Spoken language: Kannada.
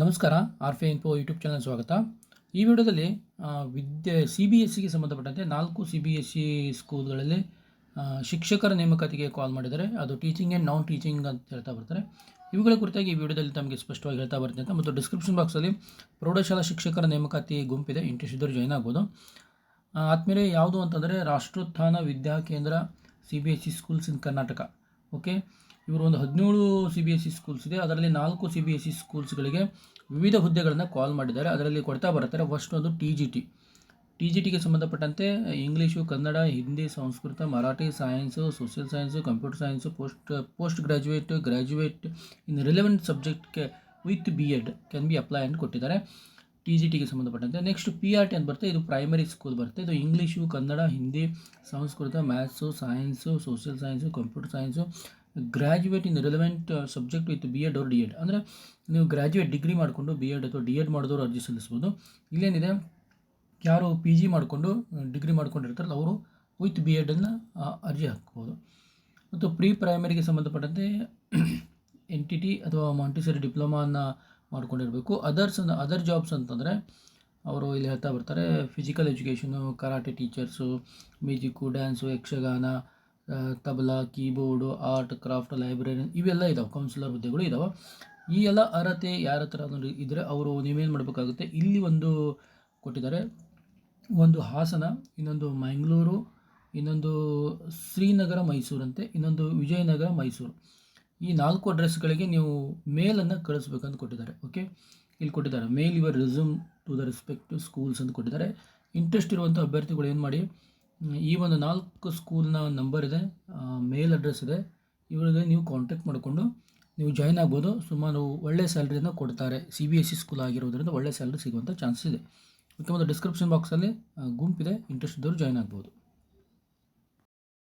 ನಮಸ್ಕಾರ. ಆರ್ ಫೆ ಇನ್ಫೋ ಯೂಟ್ಯೂಬ್ ಚಾನಲ್ ಸ್ವಾಗತ. ಈ ವಿಡಿಯೋದಲ್ಲಿ ವಿದ್ಯೆ, ಸಿ ಬಿ ಎಸ್ ಸಿಗೆ ಸಂಬಂಧಪಟ್ಟಂತೆ ನಾಲ್ಕು ಸಿ ಬಿ ಎಸ್ ಸಿ ಸ್ಕೂಲ್ಗಳಲ್ಲಿ ಶಿಕ್ಷಕರ ನೇಮಕಾತಿಗೆ ಕಾಲ್ ಮಾಡಿದ್ದಾರೆ. ಅದು ಟೀಚಿಂಗ್ ಆ್ಯಂಡ್ ನಾನ್ ಟೀಚಿಂಗ್ ಅಂತ ಹೇಳ್ತಾ ಬರ್ತಾರೆ. ಇವುಗಳ ಕುರಿತಾಗಿ ಈ ವಿಡಿಯೋದಲ್ಲಿ ತಮಗೆ ಸ್ಪಷ್ಟವಾಗಿ ಹೇಳ್ತಾ ಬರ್ತೀನಿ ಅಂತ. ಮತ್ತು ಡಿಸ್ಕ್ರಿಪ್ಷನ್ ಬಾಕ್ಸಲ್ಲಿ ಪ್ರೌಢಶಾಲಾ ಶಿಕ್ಷಕರ ನೇಮಕಾತಿ ಗುಂಪಿದೆ. ಇಂಟ್ರೆಸ್ಟ್ ಇದ್ದರೂ ಜಾಯ್ನ್ ಆಗ್ಬೋದು. ಆದಮೇಲೆ ಯಾವುದು ಅಂತಂದರೆ, Rashtrotthana Vidya Kendra C B S C schools in Karnataka. Okay? ಇವರು ಒಂದು ಹದಿನೇಳು C B S C schools ಇದೆ. ಅದರಲ್ಲಿ ನಾಲ್ಕು ಸಿ ಬಿ ಎಸ್ ಸಿ ಸ್ಕೂಲ್ಸ್ಗಳಿಗೆ ವಿವಿಧ ಹುದ್ದೆಗಳನ್ನು ಕಾಲ್ ಮಾಡಿದ್ದಾರೆ. ಅದರಲ್ಲಿ ಕೊಡ್ತಾ ಬರ್ತಾರೆ ಫಸ್ಟ್ ಒಂದು T G T T G ಟಿಗೆ ಸಂಬಂಧಪಟ್ಟಂತೆ English, Kannada, Hindi, Sanskrit, Marathi science social science computer science post post graduate graduate in relevant ಸಬ್ಜೆಕ್ಟ್ಗೆ with B Ed can be apply ಅಂತ ಕೊಟ್ಟಿದ್ದಾರೆ. ಟಿ ಜಿ ಟಿಗೆ ಸಂಬಂಧಪಟ್ಟಂತೆ. ನೆಕ್ಸ್ಟ್ ಪಿ ಆರ್ ಟಿ ಅಂತ ಬರುತ್ತೆ. ಇದು ಪ್ರೈಮರಿ ಸ್ಕೂಲ್ ಬರುತ್ತೆ. ಇದು English, Kannada, Hindi, Sanskrit maths science social science computer science graduate in relevant subject with B Ed ಅವ್ರ ಡಿ ಎಡ್ ಅಂದರೆ ನೀವು ಗ್ರ್ಯಾಜುಯೇಟ್ ಡಿಗ್ರಿ ಮಾಡಿಕೊಂಡು ಬಿ ಎಡ್ ಅಥವಾ ಡಿ ಎಡ್ ಮಾಡಿದವರು ಅರ್ಜಿ ಸಲ್ಲಿಸ್ಬೋದು. ಇಲ್ಲೇನಿದೆ, ಯಾರು ಪಿ ಜಿ ಮಾಡಿಕೊಂಡು ಡಿಗ್ರಿ ಮಾಡ್ಕೊಂಡಿರ್ತಾರಲ್ಲ, ಅವರು ವಿತ್ ಬಿ ಎಡನ್ನು ಅರ್ಜಿ ಹಾಕ್ಬೋದು. ಮತ್ತು ಪ್ರೀ ಪ್ರೈಮರಿಗೆ ಸಂಬಂಧಪಟ್ಟಂತೆ ಎನ್ ಟಿ ಟಿ ಅಥವಾ ಮಾಂಟಿಸರಿ ಡಿಪ್ಲೊಮಾನ ಮಾಡ್ಕೊಂಡಿರಬೇಕು. ಅದರ್ಸ್ ಅದರ್ ಜಾಬ್ಸ್ ಅಂತಂದರೆ, ಅವರು ಇಲ್ಲಿ ಹೇಳ್ತಾ ಬರ್ತಾರೆ physical education karate teachers music dance Yakshagana tabla, keyboard, art, craft library ಇವೆಲ್ಲ ಇದಾವೆ. ಕೌನ್ಸಿಲರ್ ಹುದ್ದೆಗಳು ಇದಾವೆ. ಈ ಎಲ್ಲ ಅರ್ಹತೆ ಯಾರ ಹತ್ರ ಇದ್ದರೆ ಅವರು ನೀವೇನು ಮಾಡಬೇಕಾಗುತ್ತೆ, ಇಲ್ಲಿ ಒಂದು ಕೊಟ್ಟಿದ್ದಾರೆ. ಒಂದು ಹಾಸನ, ಇನ್ನೊಂದು ಮಂಗಳೂರು, ಇನ್ನೊಂದು ಶ್ರೀನಗರ ಮೈಸೂರಂತೆ ಇನ್ನೊಂದು ವಿಜಯನಗರ, ಮೈಸೂರು. ಈ ನಾಲ್ಕು ಅಡ್ರೆಸ್ಗಳಿಗೆ ನೀವು ಮೇಲನ್ನು ಕಳಿಸ್ಬೇಕಂತ ಕೊಟ್ಟಿದ್ದಾರೆ, ಓಕೆ? ಇಲ್ಲಿ ಕೊಟ್ಟಿದ್ದಾರೆ, mail your resume to the respective schools ಅಂತ ಕೊಟ್ಟಿದ್ದಾರೆ. ಇಂಟ್ರೆಸ್ಟ್ ಇರುವಂಥ ಅಭ್ಯರ್ಥಿಗಳು ಏನು ಮಾಡಿ ಈ ಒಂದು ನಾಲ್ಕು ಸ್ಕೂಲ್ನ ನಂಬರ್ ಇದೆ ಮೇಲ್ ಅಡ್ರೆಸ್ ಇದೆ. ಇವರಿಗೆ ನೀವು ಕಾಂಟ್ಯಾಕ್ಟ್ ಮಾಡಿಕೊಂಡು ನೀವು ಜಾಯ್ನ್ ಆಗ್ಬೋದು. ಸುಮಾರು ಒಳ್ಳೆಯ ಸ್ಯಾಲ್ರಿಯಿಂದ ಕೊಡ್ತಾರೆ. C B S C school ಆಗಿರೋದ್ರಿಂದ ಒಳ್ಳೆಯ ಸ್ಯಾಲ್ರಿ ಸಿಗುವಂಥ ಚಾನ್ಸ್ ಇದೆ ಮುಖ್ಯವಾದ ಡಿಸ್ಕ್ರಿಪ್ಷನ್ ಬಾಕ್ಸಲ್ಲಿ ಗುಂಪಿದೆ. ಇಂಟ್ರೆಸ್ಟ್ ಇದ್ದವರು ಜಾಯ್ನ್ ಆಗ್ಬೋದು.